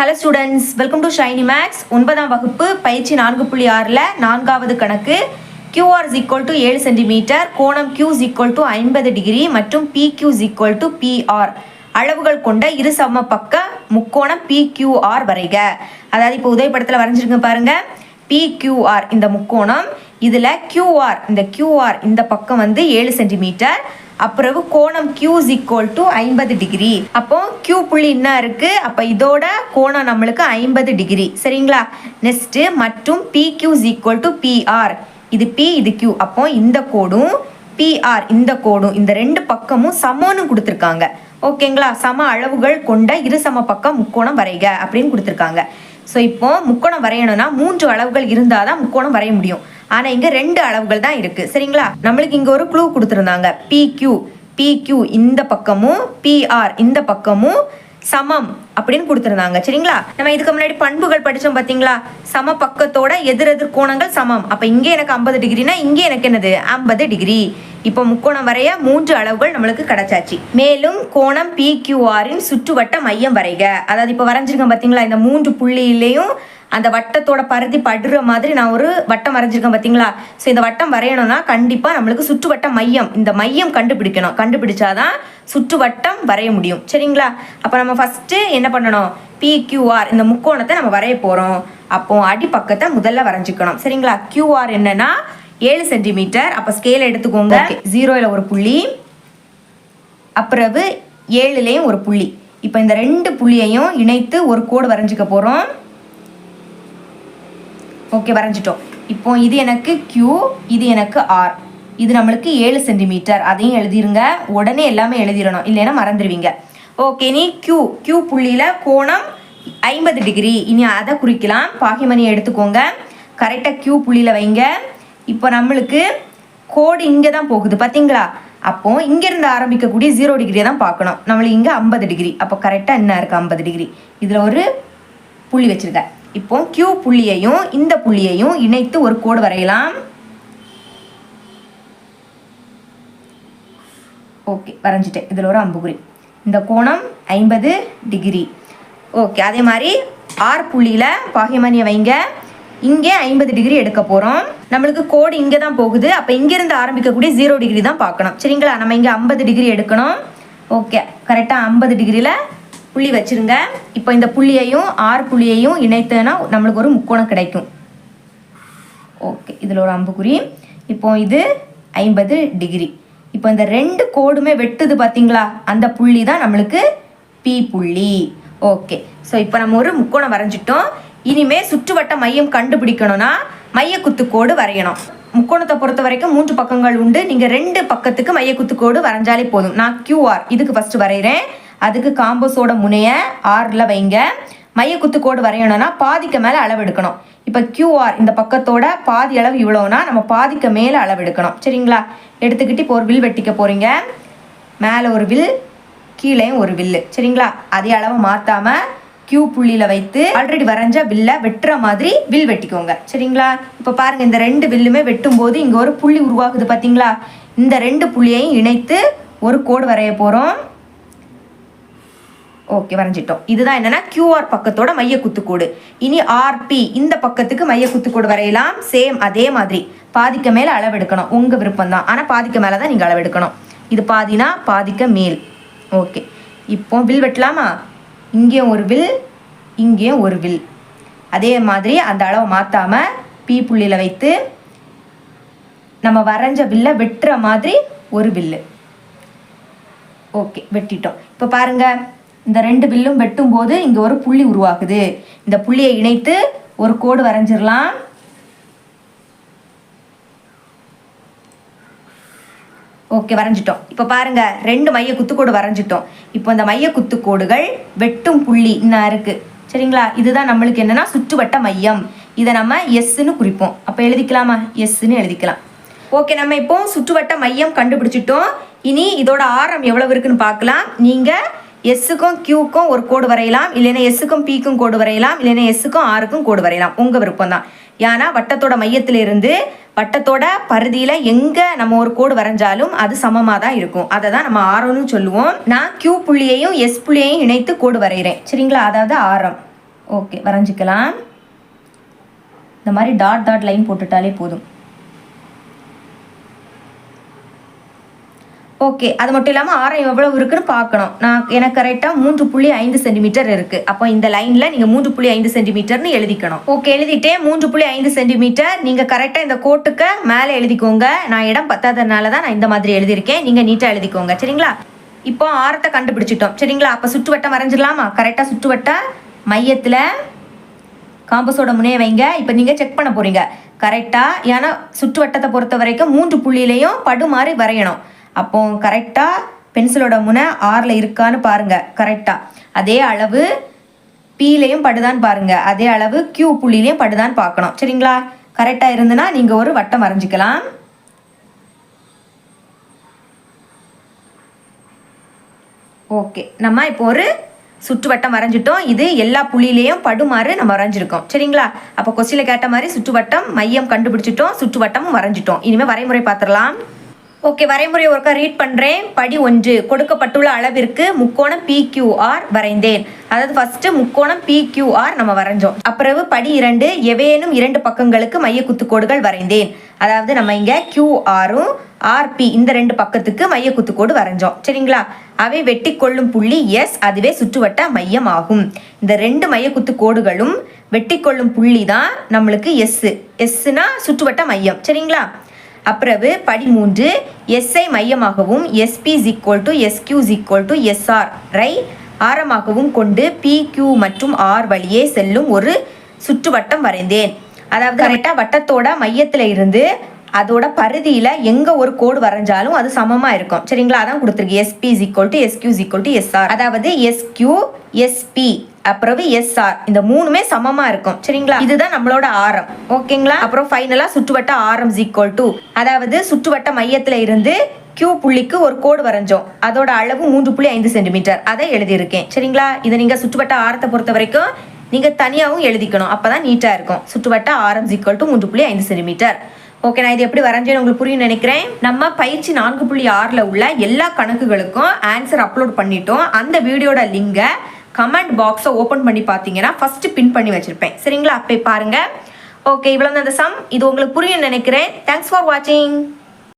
Hello students welcome to Shiny Max ஒன்பதாம் வகுப்பு பயிற்சி நான்கு புள்ளி ஆறில் நான்காவது கணக்கு. கியூஆர் இஸ் ஈக்குவல் டு ஏழு சென்டிமீட்டர் கோணம் கியூ இஸ் ஈக்குவல் டு ஐம்பது டிகிரி மற்றும் PQ is equal to PR அளவுகள் கொண்ட இரு சம பக்க முக்கோணம் பிக்யூஆர் வரைக. அதாவது இப்போ உதயப்படத்தில் வரைஞ்சிருங்க பாருங்க. பிக்யூஆர் இந்த முக்கோணம் இதில் கியூஆர் இந்த கியூஆர் இந்த பக்கம் வந்து ஏழு சென்டிமீட்டர் அப்புறம் கோணம் கியூஸ் ஈக்குவல் டு ஐம்பது டிகிரி அப்போ கியூ புள்ளி என்ன இருக்கு? அப்போ இதோட கோணம் நம்மளுக்கு ஐம்பது டிகிரி சரிங்களா? நெக்ஸ்ட் மற்றும் P Q is equal to PR இது பி இது கியூ அப்போ இந்த கோடும் பிஆர் இந்த கோடும் இந்த ரெண்டு பக்கமும் சமோன்னு கொடுத்துருக்காங்க. ஓகேங்களா? சம அளவுகள் கொண்ட இரு சம பக்கம் முக்கோணம் வரைக அப்படின்னு கொடுத்துருக்காங்க. ஸோ இப்போ முக்கோணம் வரையணும்னா மூன்று அளவுகள் இருந்தால் தான் முக்கோணம் வரைய முடியும். ஆனால் இங்கே ரெண்டு அளவுகள் தான் இருக்குது சரிங்களா? நம்மளுக்கு இங்கே ஒரு க்ளூ கொடுத்துருந்தாங்க. பிக்யூ பிக்யூ இந்த பக்கமும் பிஆர் இந்த பக்கமும் சமம் அப்படின்னு கொடுத்துருந்தாங்க. சரிங்களா? நம்ம இதுக்கு முன்னாடி பண்புகள் படித்தோம் பார்த்தீங்களா சம பக்கத்தோட எதிர் எதிர் கோணங்கள் சமம். அப்போ இங்கே எனக்கு ஐம்பது டிகிரினா இங்கே எனக்கு என்னது? ஐம்பது டிகிரி. இப்போ முக்கோணம் வரைய மூன்று அளவுகள் நம்மளுக்கு கிடைச்சாச்சு. மேலும் கோணம் பிக்யூஆரின் சுற்றுவட்ட மையம் வரைக. அதாவது இப்போ வரைஞ்சிருக்கேன் பார்த்தீங்களா இந்த மூன்று புள்ளியிலையும் அந்த வட்டத்தோட பருதி படுற மாதிரி நான் ஒரு வட்டம் வரைஞ்சிருக்கேன் பார்த்தீங்களா ஸோ இந்த வட்டம் வரையணும்னா கண்டிப்பாக நம்மளுக்கு சுற்றுவட்ட மையம். இந்த மையம் கண்டுபிடிக்கணும். கண்டுபிடிச்சாதான் சுற்றுவட்டம் வரைய முடியும். சரிங்களா? அப்போ நம்ம ஃபஸ்ட்டு என்ன பண்ணணும்? பிக்யூஆர் இந்த முக்கோணத்தை நம்ம வரைய போகிறோம் அப்போ அடிப்பக்கத்தை முதல்ல வரைஞ்சிக்கணும். சரிங்களா? கியூஆர் என்னன்னா ஏழு சென்டிமீட்டர் அப்போ ஸ்கேல் எடுத்துக்கோங்க. ஜீரோவில் ஒரு புள்ளி. அப்புறவு ஏழுலேயும் ஒரு புள்ளி. இப்போ இந்த ரெண்டு புள்ளியையும் இணைத்து ஒரு கோடு வரைஞ்சிக்க போகிறோம் ஓகே வரைஞ்சிட்டோம். இப்போ இது எனக்கு க்யூ இது எனக்கு ஆர் இது நம்மளுக்கு ஏழு சென்டிமீட்டர் அதையும் எழுதிருங்க. உடனே எல்லாமே எழுதிடணும். இல்லைன்னா மறந்துடுவீங்க. ஓகே நீ க்யூ க்யூ புள்ளியில் கோணம் ஐம்பது டிகிரி இனி அதை குறிக்கலாம். பாகிமணி எடுத்துக்கோங்க. கரெக்டாக க்யூ புள்ளியில் வைங்க. இப்போ நம்மளுக்கு கோடு இங்கே தான் போகுது. பார்த்தீங்களா? அப்போ இங்கேருந்து ஆரம்பிக்கக்கூடிய ஜீரோ டிகிரியை தான் பார்க்கணும். நம்மளுக்கு இங்கே ஐம்பது டிகிரி அப்போ கரெக்டாக என்ன இருக்குது ஐம்பது டிகிரி இதில் ஒரு புள்ளி வச்சுருக்கேன் இப்போ Q புள்ளியையும் இந்த புள்ளியையும் இணைத்து ஒரு கோடு வரையலாம். ஓகே வரைஞ்சிட்டேன். இதில் ஒரு அம்புகுறி இந்த கோணம் ஐம்பது டிகிரி. ஓகே அதே மாதிரி ஆர் புள்ளியில் பாகியமணியை வைங்க. இங்கே ஐம்பது டிகிரி எடுக்க போகிறோம் நம்மளுக்கு கோடு இங்கே தான் போகுது. அப்போ இங்கேருந்து ஆரம்பிக்கக்கூடிய ஜீரோ டிகிரி தான் பார்க்கணும். சரிங்களா? நம்ம இங்கே ஐம்பது டிகிரி எடுக்கணும். ஓகே கரெக்டாக ஐம்பது டிகிரியில் புள்ளி வச்சிருங்க. இப்போ இந்த புள்ளியையும் ஆறு புள்ளியையும் இணைத்தேன்னா நம்மளுக்கு ஒரு முக்கோணம் கிடைக்கும். ஓகே இதில் ஒரு அம்புக்குறி. இப்போ இது ஐம்பது டிகிரி. இப்போ இந்த ரெண்டு கோடுமே வெட்டுது பார்த்தீங்களா? அந்த புள்ளி தான் நம்மளுக்கு பி புள்ளி. ஓகே ஸோ இப்போ நம்ம ஒரு முக்கோணம் வரைஞ்சிட்டோம். இனிமே சுற்றுவட்ட மையம் கண்டுபிடிக்கணும்னா மையக்குத்துக்கோடு வரையணும். முக்கோணத்தை பொறுத்த வரைக்கும் மூன்று பக்கங்கள் உண்டு. நீங்கள் ரெண்டு பக்கத்துக்கு மைய குத்துக்கோடு வரைஞ்சாலே போதும். நான் கியூஆர் இதுக்கு ஃபஸ்ட்டு வரைகிறேன் அதுக்கு காம்போஸோட முனையை ஆறில் வைங்க. மைய குத்துக்கோடு வரையணும்னா பாதிக்கு மேலே அளவு எடுக்கணும். இப்போ கியூஆர் இந்த பக்கத்தோட பாதி அளவு இவ்வளோனா நம்ம பாதிக்கு மேலே அளவு எடுக்கணும். சரிங்களா? எடுத்துக்கிட்டு இப்போ ஒரு வில் வெட்டிக்க போகிறீங்க மேலே ஒரு வில் கீழே ஒரு வில்லு. சரிங்களா? அதே அளவை மாற்றாமல் கியூ புள்ளியில் வைத்து ஆல்ரெடி வரைஞ்ச வில்லை வெட்டுற மாதிரி வில் வெட்டிக்கோங்க. சரிங்களா? இப்போ பாருங்கள் இந்த ரெண்டு வில்லுமே வெட்டும் போது இங்கே ஒரு புள்ளி உருவாகுது பார்த்தீங்களா இந்த ரெண்டு புள்ளியையும் இணைத்து ஒரு கோடு வரைய போகிறோம் ஓகே வரைஞ்சிட்டோம். இதுதான் என்னன்னா கியூஆர் பக்கத்தோட மைய குத்துக்கோடு. இனி ஆர்பி இந்த பக்கத்துக்கு மைய குத்துக்கோடு வரையலாம். சேம் அதே மாதிரி. பாதிக்க மேலே அளவெடுக்கணும். உங்கள் விருப்பம் தான் ஆனால் பாதிக்க மேலே தான் நீங்கள் அளவெடுக்கணும். இது பாதினா பாதிக்க மேல். ஓகே இப்போ வில் வெட்டலாமா? இங்கேயும் ஒரு வில் இங்கேயும் ஒரு வில். அதே மாதிரி அந்த அளவை மாற்றாமல் பி புள்ளியில் வைத்து நம்ம வரைஞ்ச வில்லை வெட்டுற மாதிரி ஒரு வில்லு. ஓகே வெட்டிட்டோம். இப்போ பாருங்கள் இந்த ரெண்டு வில்லும் வெட்டும் போது இங்கே ஒரு புள்ளி உருவாகுது இந்த புள்ளியை இணைத்து ஒரு கோடு வரைஞ்சிடலாம். ஓகே வரைஞ்சிட்டோம். இப்போ பாருங்க ரெண்டு மைய குத்துக்கோடு வரைஞ்சிட்டோம். இப்போ இந்த மைய குத்துக்கோடுகள் வெட்டும் புள்ளி இன்னும் இருக்கு. சரிங்களா? இதுதான் நம்மளுக்கு என்னன்னா சுற்றுவட்ட மையம். இதை நம்ம எஸ்ன்னு குறிப்போம். அப்போ எழுதிக்கலாமா? எஸ்ன்னு எழுதிக்கலாம். ஓகே நம்ம இப்போ சுற்றுவட்ட மையம் கண்டுபிடிச்சிட்டோம். இனி இதோட ஆரம் எவ்வளவு இருக்குன்னு பார்க்கலாம். நீங்கள் எஸ்ஸுக்கும் கியூக்கும் ஒரு கோடு வரையலாம் இல்லைன்னா எஸ்ஸுக்கும் பிக்கும் கோடு வரையலாம் இல்லைன்னா எஸ்ஸுக்கும் ஆருக்கும் கோடு வரையலாம். உங்கள் விருப்பம் தான் ஏன்னா வட்டத்தோட மையத்திலிருந்து வட்டத்தோட பருதியில் எங்கே நம்ம ஒரு கோடு வரைஞ்சாலும் அது சமமாக தான் இருக்கும். அதை தான் நம்ம ஆரம்னு சொல்லுவோம். நான் கியூ புள்ளியையும் எஸ் புள்ளியையும் இணைத்து கோடு வரைகிறேன். சரிங்களா? அதாவது ஆரம் ஓகே வரைஞ்சிக்கலாம். இந்த மாதிரி டாட் டாட் லைன் போட்டுட்டாலே போதும். ஓகே அது மட்டும் இல்லாமல் ஆரம் எவ்வளவு இருக்குன்னு பார்க்கணும். நான் எனக்கு கரெக்டாக மூன்று புள்ளி ஐந்து சென்டிமீட்டர் இருக்குது அப்போ இந்த லைனில் நீங்கள் மூன்று புள்ளி ஐந்து சென்டிமீட்டர்னு எழுதிக்கணும். ஓகே எழுதிட்டேன். மூன்று புள்ளி ஐந்து சென்டிமீட்டர் நீங்கள் கரெக்டாக இந்த கோட்டுக்கு மேலே எழுதிக்கோங்க. நான் இடம் பத்தாததுனால தான் நான் இந்த மாதிரி எழுதியிருக்கேன். நீங்கள் நீட்டாக எழுதிக்கோங்க. சரிங்களா? இப்போ ஆரத்தை கண்டுபிடிச்சிட்டோம். சரிங்களா? அப்போ சுற்றுவட்டம் வரைஞ்சிடலாமா கரெக்டாக சுற்றுவட்டம் மையத்தில் காம்பஸோட முனைய வைங்க. இப்போ நீங்கள் செக் பண்ண போகிறீங்க கரெக்டாக ஏன்னா சுற்றுவட்டத்தை பொறுத்த வரைக்கும் மூன்று புள்ளியிலையும் படுமாறி வரையணும். அப்போ கரெக்டாக பென்சிலோட முனை ஆறில் இருக்கான்னு பாருங்க கரெக்டாக அதே அளவு பீலையும் படுதான்னு பாருங்க. அதே அளவு கியூ புள்ளிலையும் படுதான்னு பார்க்கணும். சரிங்களா? கரெக்டாக இருந்துன்னா நீங்கள் ஒரு வட்டம் வரைஞ்சிக்கலாம். ஓகே நம்ம இப்போ ஒரு சுற்றுவட்டம் வரைஞ்சிட்டோம். இது எல்லா புள்ளியிலையும் படுமாறு நம்ம வரைஞ்சிருக்கோம். சரிங்களா? அப்போ கொஸ்டியில் கேட்ட மாதிரி சுற்றுவட்டம் மையம் கண்டுபிடிச்சிட்டோம் சுற்றுவட்டமும் வரைஞ்சிட்டோம். இனிமேல் வரைமுறை பார்த்துடலாம். ஓகே வரைமுறை ஒருக்கா ரீட் பண்ணுறேன் படி ஒன்று கொடுக்கப்பட்டுள்ள அளவிற்கு முக்கோணம் பிக்யூஆர் வரைந்தேன். அதாவது ஃபஸ்ட்டு முக்கோணம் பிக்யூஆர் நம்ம வரைஞ்சோம். அப்புறவு படி இரண்டு எவேனும் இரண்டு பக்கங்களுக்கு மைய குத்துக்கோடுகள் வரைந்தேன். அதாவது நம்ம இங்கே கியூஆரும் ஆர்பி இந்த ரெண்டு பக்கத்துக்கு மைய குத்துக்கோடு வரைஞ்சோம். சரிங்களா? அவை வெட்டி கொள்ளும் புள்ளி எஸ் அதுவே சுற்றுவட்ட மையம் ஆகும். இந்த ரெண்டு மைய குத்துக்கோடுகளும் வெட்டி கொள்ளும் புள்ளி தான் நம்மளுக்கு எஸ் எஸ்னா சுற்றுவட்ட மையம். சரிங்களா? அப்பிறகு படி மூன்று எஸ்ஐ மையமாகவும் SP equal to SQ equal to SR ரை ஆரமாகவும் கொண்டு பி கியூ மற்றும் ஆர் வழியே செல்லும் ஒரு சுற்றுவட்டம் வரைந்தேன். அதாவது கரெக்டாக வட்டத்தோட மையத்தில் இருந்து அதோட பருதியில் எங்கே ஒரு கோடு வரைஞ்சாலும் அது சமமாக இருக்கும். சரிங்களா? அதான் கொடுத்துருக்கு. SP is equal to SQ equal to SR அதாவது எஸ்கியூ எஸ்பி அப்புறம் எஸ்ஆர் இந்த மூணுமே சமமாக இருக்கும். சரிங்களா? இதுதான் நம்மளோட ஆரம். ஓகேங்களா? அப்புறம் ஃபைனலாக சுற்றுவட்ட ஆரம் ஈக்குவல் டு அதாவது சுற்றுவட்ட மையத்தில் இருந்து கியூ புள்ளிக்கு ஒரு கோடு வரைஞ்சோம். அதோட அளவு மூன்று புள்ளி ஐந்து சென்டிமீட்டர். அதை எழுதியிருக்கேன். சரிங்களா? இதை நீங்கள் சுற்றுவட்ட ஆரத்தை பொறுத்த வரைக்கும் நீங்கள் தனியாகவும் எழுதிக்கணும். அப்போ தான் நீட்டாக இருக்கும். சுற்றுவட்ட ஆரம் ஈக்குவல் டு மூன்று புள்ளி ஐந்து சென்டிமீட்டர். ஓகே நான் இது எப்படி வரைஞ்சேன்னு உங்களுக்கு புரியும் நினைக்கிறேன். நம்ம பயிற்சி நான்கு புள்ளி ஆறில் உள்ள எல்லா கணக்குகளுக்கும் ஆன்சர் அப்லோட் பண்ணிட்டோம். அந்த வீடியோட லிங்கை கமெண்ட் பாக்ஸை ஓப்பன் பண்ணி பார்த்தீங்கன்னா ஃபஸ்ட்டு பின் பண்ணி வச்சுருப்பேன். சரிங்களா? அப்போ பாருங்கள் ஓகே இவ்வளோ தான் அந்த சம் இது உங்களுக்கு புரியும் நினைக்கிறேன். தேங்க்ஸ் ஃபார் வாட்சிங்